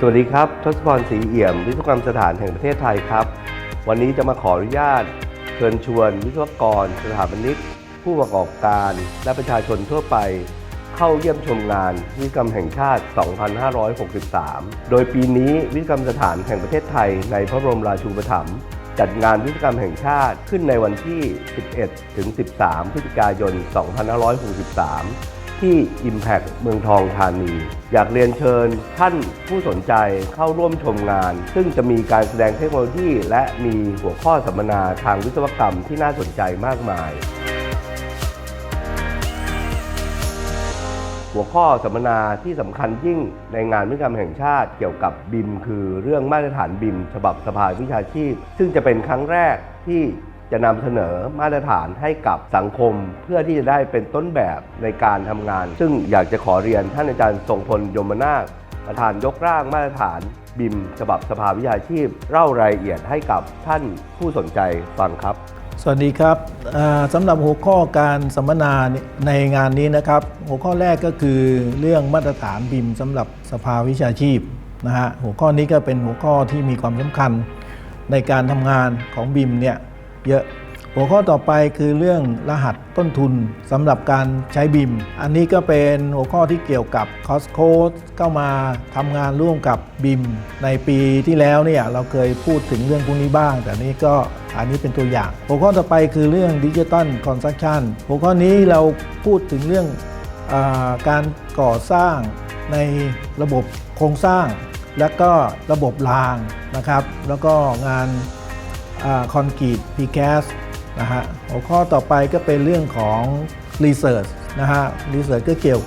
สวัสดีครับทศพรศรีเอี่ยม วิศวกรรมสถานแห่งประเทศไทยครับ วันนี้จะมาขออนุญาตเชิญชวนวิศวกร สถาปนิกผู้ประกอบการ และประชาชนทั่วไป เข้าเยี่ยมชมงานวิศวกรรมแห่งชาติ 2563 โดยปีนี้วิศวกรรมสถานแห่งประเทศไทย ในพระบรมราชูปถัมภ์จัดงานวิศวกรรมแห่งชาติขึ้นในวันที่ 11 ถึง 13 พฤศจิกายน 2563 ที่ Impact เมืองทองธานี อยากเรียนเชิญท่านผู้สนใจเข้าร่วมชมงาน ซึ่งจะมีการแสดงเทคโนโลยี และมีหัวข้อสัมมนาทางวิศวกรรมที่น่าสนใจมากมาย หัวข้อสัมมนาที่สำคัญยิ่งในงานวิศวกรรมแห่งชาติเกี่ยวกับบิม คือเรื่องมาตรฐานบิม ฉบับสภาวิชาชีพ ซึ่งจะเป็นครั้งแรกที่ จะนำเสนอมาตรฐานให้กับสังคม เพื่อที่จะได้เป็นต้นแบบในการทำงาน ซึ่งอยากจะขอเรียนท่านอาจารย์ทรงพลยมนาคประธานยกร่างมาตรฐานบิมฉบับสภาวิชาชีพเล่ารายละเอียดให้กับท่านผู้สนใจฟังครับ สวัสดีครับสำหรับหัวข้อการสัมมนาในงานนี้นะครับ หัวข้อแรกก็คือเรื่องมาตรฐานบิมสำหรับสภาวิชาชีพนะฮะหัวข้อนี้ก็เป็นหัวข้อที่มีความสำคัญในการทำงานของบิมเนี่ย เยอะ หัวข้อต่อไปคือเรื่องรหัสต้นทุนสำหรับการใช้บิม อันนี้ก็เป็นหัวข้อที่เกี่ยวกับคอสโคดเข้ามาทำงานร่วมกับบิม ในปีที่แล้วเนี่ยเราเคยพูดถึงเรื่องพวกนี้บ้าง แต่นี้ก็อันนี้เป็นตัวอย่าง หัวข้อต่อไปคือเรื่องดิจิ t a ลคอนสตรั c ชั่นหัวข้อนี้เราพูดถึงเรื่องอการก่อสร้างในระบบโครงสร้าง และก็ระบบรางนะครับ แล้วก็งาน คอนกรีต PCAS นะฮะหัวข้อต่อไปก็เป็นเรื่องของ Research นะฮะ Research ก็เกี่ยว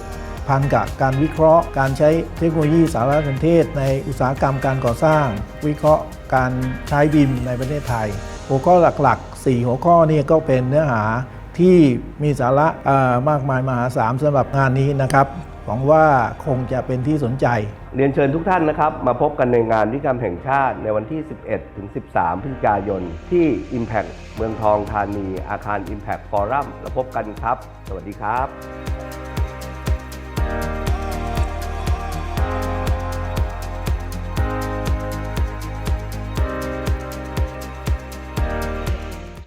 พันกับการวิเคราะห์ การใช้เทคโนโลยีสารสนเทศ ในอุตสาหกรรมการก่อสร้าง วิเคราะห์การใช้บิมในประเทศไทย หัวข้อหลักๆ 4 หัวข้อนี้ก็เป็นเนื้อหาที่มีสาระมากมายมหาศาลสำหรับงานนี้นะครับ วังว่าคงจะเป็นที่สนใจ เรียนเชิญทุกท่านนะครับ มาพบกันในงานวิกรรมแห่งชาติในวันที่ 11 ถึง 13 พฤศจิกายน ที่ Impact เมืองทองธานี อาคาร Impact Forum แล้วพบกันครับ สวัสดีครับ